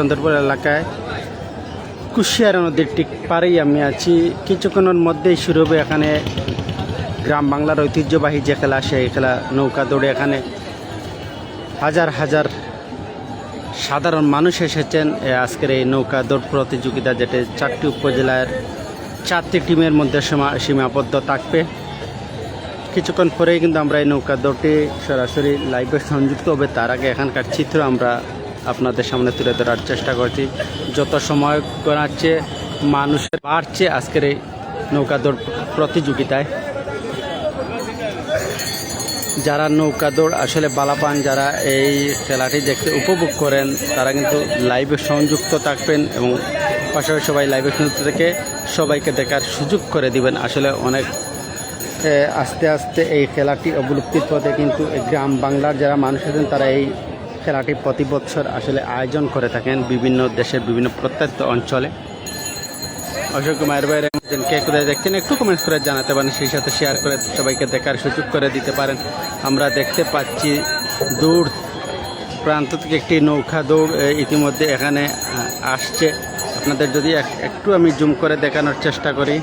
চন্দ্রপুর এলাকায় কুশিয়ারা নদীর ঠিক পারেই আমি আছি। কিছুক্ষণের মধ্যেই শুরু হবে এখানে গ্রাম বাংলার ঐতিহ্যবাহী যে খেলা, সেই খেলা নৌকা দৌড়ে এখানে হাজার হাজার সাধারণ মানুষ এসেছেন। আজকের এই নৌকা দৌড় প্রতিযোগিতা যেটা চারটি উপজেলার চারটি টিমের মধ্যে সীমা- সীমাবদ্ধ থাকবে। কিছুক্ষণ পরেই কিন্তু আমরা এই নৌকা দৌড়টি সরাসরি লাইভে সংযুক্ত হবে। তার আগে এখানকার চিত্র আমরা আপনাদের সামনে তুলে ধরার চেষ্টা করছি। যত সময় গড়াচ্ছে, মানুষের বাড়ছে আজকের এই নৌকা দৌড় প্রতিযোগিতায়। যারা নৌকা দৌড় আসলে বালাপান যারা এই খেলাটি দেখতে উপভোগ করেন, তারা কিন্তু লাইভে সংযুক্ত থাকবেন এবং পাশাপাশি সবাই লাইভে সংযুক্ত থেকে সবাইকে দেখার সুযোগ করে দিবেন। আসলে অনেক আস্তে আস্তে এই খেলাটি অবলুপ্তির পথে কিন্তু গ্রাম বাংলার যারা মানুষ আছেন, তারা এই খেলাটি প্রতি বছর আসলে আয়োজন করে থাকেন বিভিন্ন দেশের বিভিন্ন প্রত্যন্ত অঞ্চলে। অশোক মায়ের বাইরে কে করে দেখছেন একটু কমেন্টস করে জানাতে পারেন, সেই সাথে শেয়ার করে সবাইকে দেখার সুযোগ করে দিতে পারেন। আমরা দেখতে পাচ্ছি দূর প্রান্ত থেকে একটি নৌকা দৌড় ইতিমধ্যে এখানে আসছে। আপনাদের যদি একটু আমি জুম করে দেখানোর চেষ্টা করি।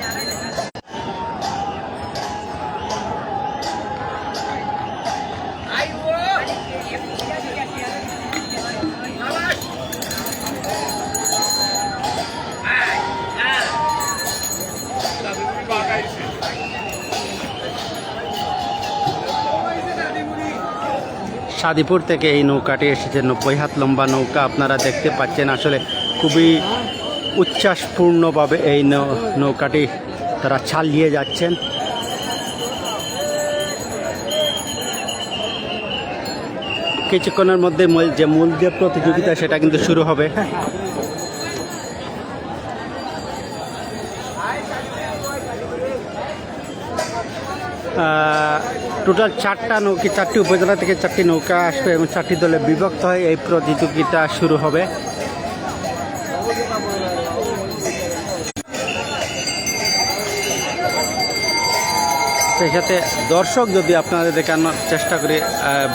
সাদিপুর থেকে এই নৌকাটি এসেছে। নব্বই হাত লম্বা নৌকা আপনারা দেখতে পাচ্ছেন। আসলে খুবই উচ্ছ্বাসপূর্ণভাবে এই নৌকাটি তারা চালিয়ে যাচ্ছেন। কিছুক্ষণের মধ্যে যে মূল যে প্রতিযোগিতা, সেটা কিন্তু শুরু হবে। টোটাল চারটা নৌকি, চারটি উপজেলা থেকে চারটি নৌকা আসবে এবং চারটি দলে বিভক্ত হয়ে এই প্রতিযোগিতা শুরু হবে। সেই সাথে দর্শক যদি আপনাদের দেখানোর চেষ্টা করি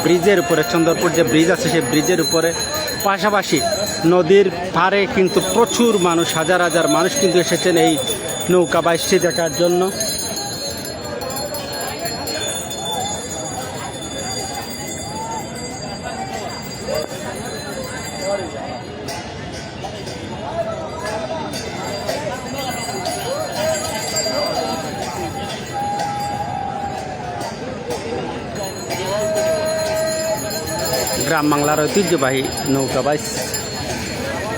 ব্রিজের উপরে, চন্দ্রপুর যে ব্রিজ আছে, সেই ব্রিজের উপরে পাশাপাশি নদীর পাড়ে কিন্তু প্রচুর মানুষ, হাজার হাজার মানুষ কিন্তু এসেছেন এই নৌকা বাইশটি দেখার জন্য। গ্রাম বাংলার ঐতিহ্যবাহী নৌকা বাইস।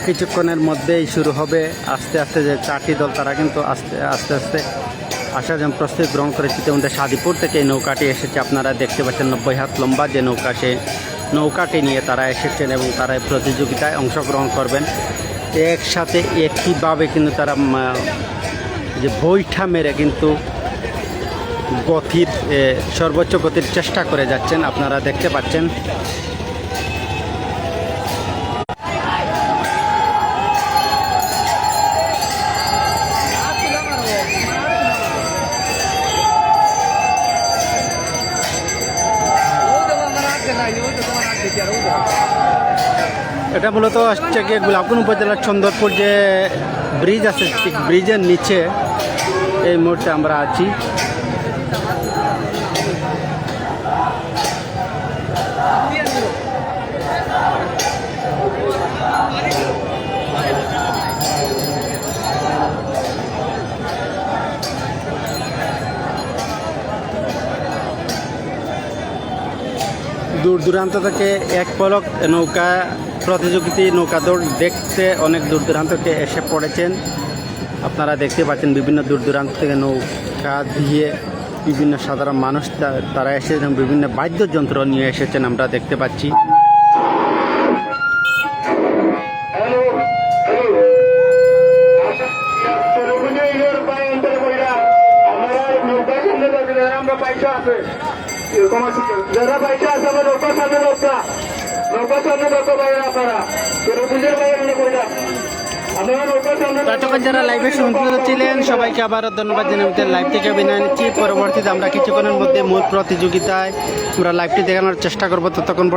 কিছুক্ষণের মধ্যেই শুরু হবে। আস্তে আস্তে যে চারটি দল, তারা কিন্তু আস্তে আস্তে আস্তে আসার জন্য প্রস্তুতি গ্রহণ করেছে ইতিমধ্যে সাদিপুর থেকে এই নৌকাটি এসেছে। আপনারা দেখতে পাচ্ছেন নব্বই হাত লম্বা যে নৌকা, সেই নৌকাটি নিয়ে তারা এসেছেন এবং তারা এই প্রতিযোগিতায় অংশগ্রহণ করবেন। একসাথে একইভাবে কিন্তু তারা যে বৈঠা মেরে কিন্তু গতির সর্বোচ্চ গতির চেষ্টা করে যাচ্ছেন। আপনারা দেখতে পাচ্ছেন এটা মূলত হচ্ছে গিয়ে গোলাপগুন উপজেলার চন্দরপুর যে ব্রিজ আছে, ঠিক ব্রিজের নিচে। এই মুহূর্তে আমরা আছি। দূর দূরান্ত থেকে এক পলক নৌকা প্রতিযোগিতা নৌকা দৌড় দেখতে অনেক দূর দূরান্ত থেকে এসে পড়েছেন। আপনারা দেখতে পাচ্ছেন বিভিন্ন দূর দূরান্ত থেকে নৌকা দিয়ে বিভিন্ন সাধারণ মানুষ তারা এসেছেন বিভিন্ন বাদ্যযন্ত্র নিয়ে এসেছেন আমরা দেখতে পাচ্ছি। যারা পয়সা আছে, আমার নৌকার সামনে নৌকা। নৌকা যারা লাইভে সংযুক্ত ছিলেন, সবাইকে আবারও ধন্যবাদ জানাতে লাইভ থেকে অভিনয় নিচ্ছি। পরবর্তীতে আমরা কিছুক্ষণের মধ্যে মূল প্রতিযোগিতায় আমরা লাইভটি দেখানোর চেষ্টা করব। ততক্ষণ